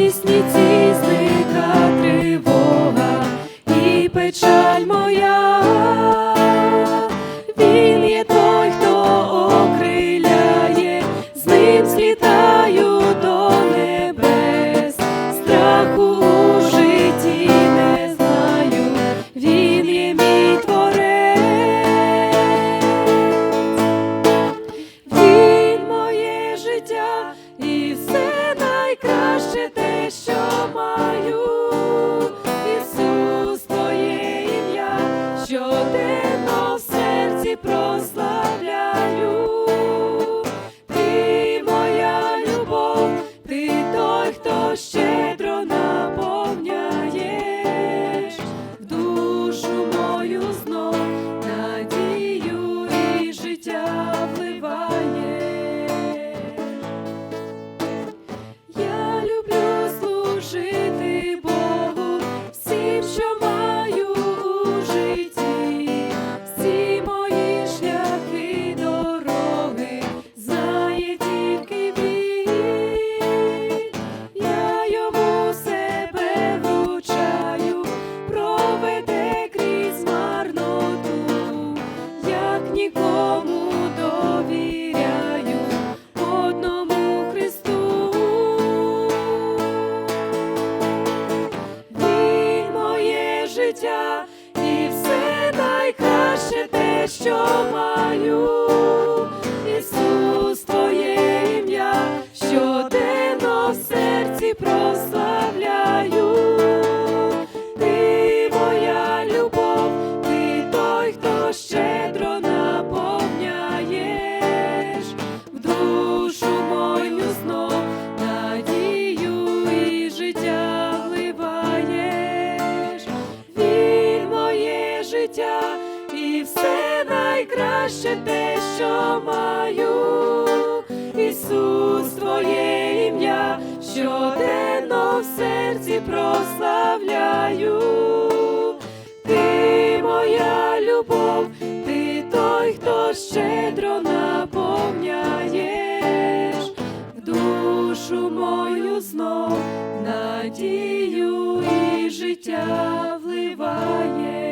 пісні ці зникла тривога і печаль моя, він є той, хто окриляє, з ним злітаю до небес, страху у житті не знаю, він є мій творець, він моє життя і все. найкраще те. joy. І все найкраще те, що маю. прославляю, ти моя любов, ти той, хто щедро наповняєш, в душу мою знов надію і життя вливає.